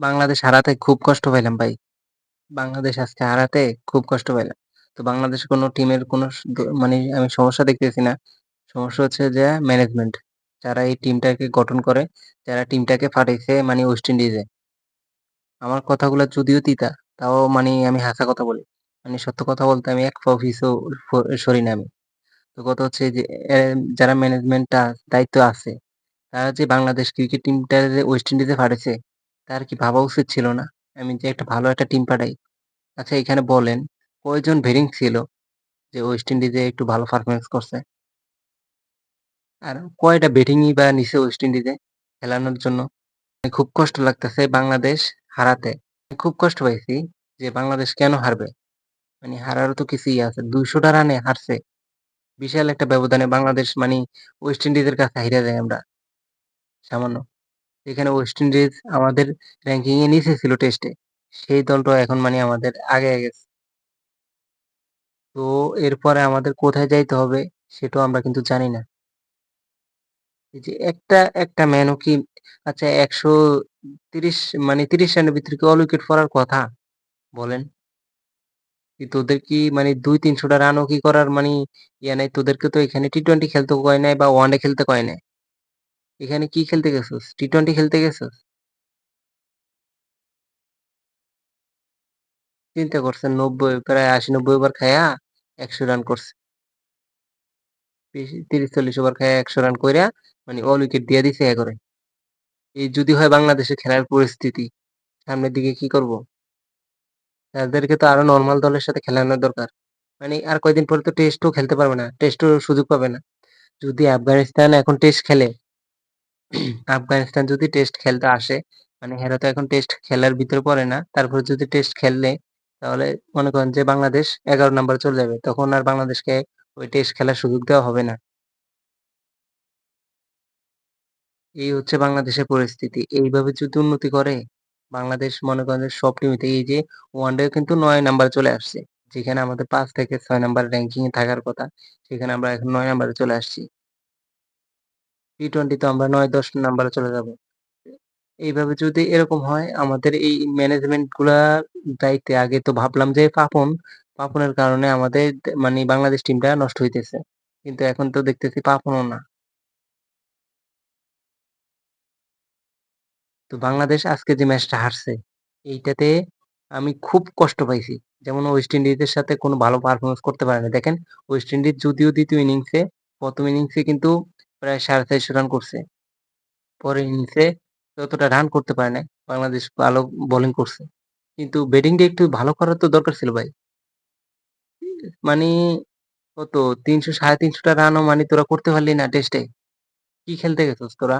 বাংলাদেশ হারাতে খুব কষ্ট পাইলাম ভাই। বাংলাদেশ আজকে হারাতে খুব কষ্ট পাইলাম। তো বাংলাদেশের কোনো টিমের কোনো মানে আমি সমস্যা দেখতেছি না। সমস্যা হচ্ছে যে ম্যানেজমেন্ট। যারা এই টিমটাকে গঠন করে, যারা টিমটাকে পাঠাইছে মানে ওয়েস্ট ইন্ডিজে। আমার কথাগুলো যদিও তিতা, তাও মানে আমি হাসা কথা বলি। মানে সত্য কথা বলতে আমি এক পিছু সরি না আমি। তো কথা হচ্ছে যে যারা ম্যানেজমেন্টটা দায়িত্ব আছে, তারা যে বাংলাদেশ ক্রিকেট টিমটা যে ওয়েস্ট ইন্ডিজে পাঠাইছে, তার কি ভাবা উচিত ছিল না? আমি যে একটা ভালো একটা টিম পাঠাই। আচ্ছা এখানে বলেন, কয়জন বেরিং ছিল যে ওয়েস্ট ইন্ডিজে একটু ভালো পারফরমেন্স করছে? আর কয়টা ব্যাটিংই বা নিছে ওয়েস্ট ইন্ডিজে খেলানোর জন্য? খুব কষ্ট লাগতেছে বাংলাদেশ হারাতে। খুব কষ্ট পাইছি যে বাংলাদেশ কেন হারবে? মানে হারার তো কিছু ইয়ে আছে। দুইশোটা রানে হারছে। বিশাল একটা ব্যবধানে বাংলাদেশ মানে ওয়েস্ট ইন্ডিজের কাছে হাইরা যাই আমরা। সামান্য। এখানে ওয়েস্ট ইন্ডিজ আমাদের র্যাঙ্কিং এ নিচে ছিল টেস্টে। সেই দলটা এখন মানে আমাদের আগে গেছে। তো এরপরে আমাদের কোথায় যাইতে হবে সেটাও আমরা কিন্তু জানি না। যে একটা, একটা ম্যানও কি আচ্ছা ১৩০ মানে ৩০ রানের ভিতরে কি অল উইকেট পড়ার কথা? বলেন? তোদের কি মানে ২-৩০০ টা রানও কি করার মানে ইয়ে নাই? তোদেরকে তো এখানে টি-টোয়েন্টি খেলতেও কয় নাই বা ওয়ানডে খেলতে কয় নাই। এখানে কি খেলতে গেছস? টি-টোয়েন্টি খেলতে গেছস? চিন্তা করছেন ৯০ প্রায় ৮০-৯০ ওভার খাইয়া ১০০ রান করছে। তিরিশ ৩০-৪০ ওভার খাইয়া ১০০ রান কইরা মানে অল উইকেট দিয়ে দিছে একবারে। এই যদি হয় বাংলাদেশের খেলার পরিস্থিতি, সামনের দিকে কি করব? তাদেরকে তো আরও নরমাল দলের সাথে খেলানোর দরকার। মানে আর কয়দিন পরে তো টেস্টও খেলতে পারবে না। টেস্টও সুযোগ পাবে না। যদি আফগানিস্তান এখন টেস্ট খেলে আফগানিস্তান যদি টেস্ট খেলতে আসে, মানে হেরা তো এখন টেস্ট খেলার ভিতরে পড়ে না। তারপরে যদি টেস্ট খেললে, তাহলে মনে করেন যে বাংলাদেশ ১১ নাম্বারে চলে যাবে। তখন আর বাংলাদেশকে ওই টেস্ট খেলার সুযোগ দেওয়া হবে না। এই হচ্ছে বাংলাদেশের পরিস্থিতি। এইভাবে যদি উন্নতি করে, বাংলাদেশ মনে করেন সব টিমেতে এই যে ওয়ানডেও কিন্তু নয় নাম্বার চলে আসছে। যেখানে আমাদের পাঁচ থেকে ছয় নাম্বার র‍্যাংকিং এ থাকার কথা, সেখানে আমরা এখন নয় নাম্বারে চলে আসছি। টি-টোয়েন্টি তো আমরা ৯-১০ নাম্বারে চলে যাব। এইভাবে যদি এরকম হয় আমাদের এই ম্যানেজমেন্টগুলার দায়িত্বে আগে তো ভাবলাম যে পাপন, পাপনের কারণে আমাদের মানে বাংলাদেশ টিমটা নষ্ট হইতেছে। কিন্তু এখন তো দেখতেছি পাপনও না। তো বাংলাদেশ আজকে যে ম্যাচটা হারছে, এইটাতে আমি খুব কষ্ট পাইছি। যেমন ওয়েস্ট ইন্ডিজের সাথে কোনো ভালো পারফরমেন্স করতে পারে নাই। দেখেন ওয়েস্ট ইন্ডিজ যদিও দ্বিতীয় ইনিংসে প্রথম ইনিংসে কিন্তু প্রায় ৪৫০ রান করছে। পরে ইনিংসে ততটা রান করতে পারে না বাংলাদেশ ভালো বোলিং করছে। কিন্তু ব্যাটিংটা একটু ভালো করার তো দরকার ছিল ভাই। মানে কত তিনশো, সাড়ে তিনশোটা রানও মানে তোরা করতে পারলি না টেস্টে। কি খেলতে গেছ তোরা?